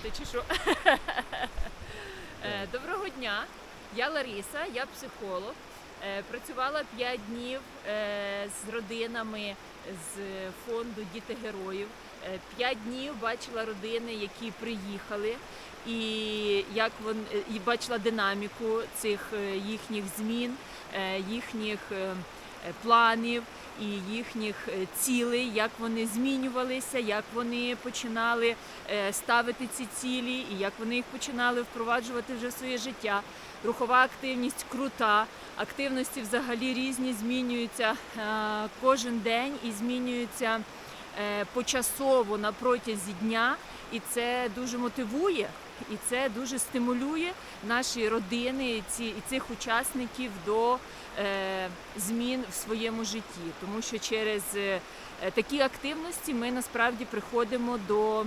вимкнути чи що? Е, Доброго дня. Я Лариса, я психолог. Е, Працювала 5 днів е, з родинами з фонду Діти героїв. Е, П'ять днів бачила родини, які приїхали, і як вон і бачила динаміку цих їхніх змін, їхніх планів і їхніх е, цілей, як вони змінювалися, як вони починали е, ставити ці цілі, і як вони їх починали впроваджувати вже в своє життя. Рухова активність крута, активності взагалі різні змінюються е, кожен день і змінюються е, почасово на протязі дня, і це дуже мотивує. І це дуже стимулює наші родини ці, і цих учасників до е, змін в своєму житті, тому що через е, такі активності ми насправді приходимо до е,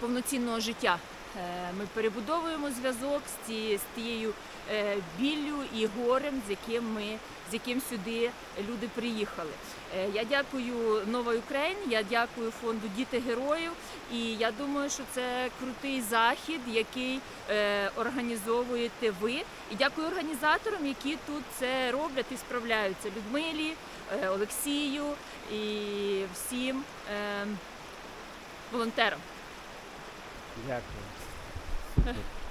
повноцінного життя. Е, Ми перебудовуємо зв'язок з, тією е, біллю і горем, з яким ми з яким сюди люди приїхали. Е, Я дякую Нова Україн, я дякую фонду Діти героїв. І я думаю, що це крутий захід, який е, організовуєте ви. І дякую організаторам, які тут це роблять і справляються. Людмилі, е, Олексію і всім е, волонтерам. Дякую. Супер.